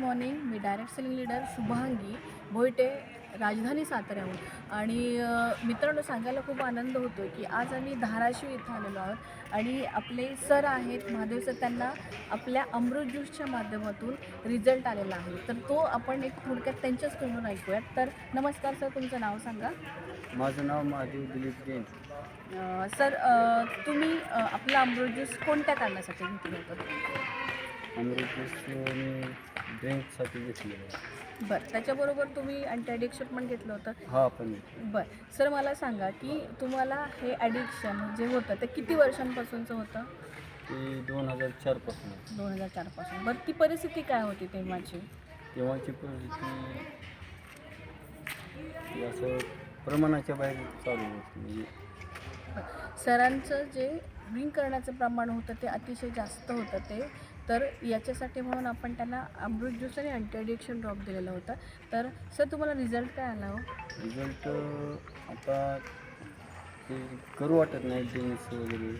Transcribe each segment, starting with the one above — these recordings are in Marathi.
मॉर्निंग मी direct selling leader Shubhangi Bhoyate राजधानी साताऱ्याहून. आणि मित्रांनो सांगायला खूप आनंद होतो की आज आम्ही धाराशिव इथं आलेलो आहोत. आणि आपले सर आहेत महादेव सर त्यांना आपल्या अमृत ज्यूसच्या माध्यमातून रिझल्ट आलेला आहे. तर तो आपण एक थोडक्यात त्यांच्याच तोंडून ऐकूयात. तर नमस्कार सर तुमचं नाव सांगा. माझं नाव महादेव दिलीप जैन. सर तुम्ही आपला अमृत ज्यूस कोणत्या कारणासाठी घेतलं होतं? अमृत ज्यूस मी ड्रिंकसाठी घेतलेलं बरं त्याच्याबरोबर तुम्ही अँटी ॲडिक्शन पण घेतलं होतं. हा पण बरं सर मला सांगा की तुम्हाला हे ॲडिक्शन जे होतं ते किती वर्षांपासूनचं होतं? ते दोन हजार चारपासून. दोन हजार चारपासून बरं ती परिस्थिती काय होती तेव्हाची? तेव्हाची परिस्थिती ती असं प्रमाणाच्या बाहेर चालू होती. म्हणजे सरांचं जे ड्रिंक करण्याचं प्रमाण होतं ते अतिशय जास्त होतं ते. तर याच्यासाठी म्हणून आपण त्यांना अमृत ज्यूस आणि अँटीएडिक्शन ड्रॉप दिलेलं होतं. तर सर तुम्हाला रिझल्ट काय आला हो? रिझल्ट आता ते करू वाटत नाही ड्रिंक्स वगैरे?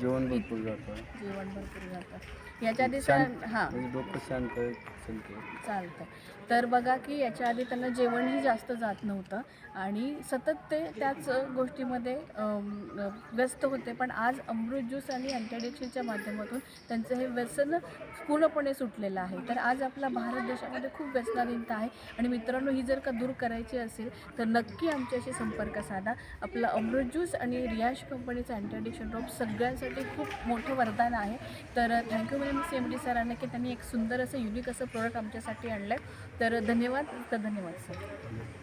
जेवण भरपूर जातं. जेवण भरपूर जातं. याच्या आधी शांत हां. म्हणजे डोकं शांत चालतं तर बघा की याच्या आधी त्यांना जेवणही जास्त जात नव्हतं आणि सतत ते त्याच गोष्टीमध्ये अम, व्यस्त होते. पण आज अमृत ज्यूस आणि अँटीॲडिक्शनच्या माध्यमातून त्यांचं हे व्यसन पूर्णपणे सुटलेलं आहे. तर आज आपला भारत देशामध्ये खूप व्यसनाधीनता आहे. आणि मित्रांनो ही जर का दूर करायची असेल तर नक्की आमच्याशी संपर्क साधा. आपलं अमृत ज्यूस आणि रियाश कंपनीचं अँटीॲडिक्शन ड्रॉप सगळ्यांसाठी खूप मोठं वरदान आहे. तर thank you ma'am C M D सरांना की त्यांनी एक सुंदर असं युनिक असं प्रोडक्ट आमच्यासाठी आणलं आहे तर धन्यवाद तर धन्यवाद सर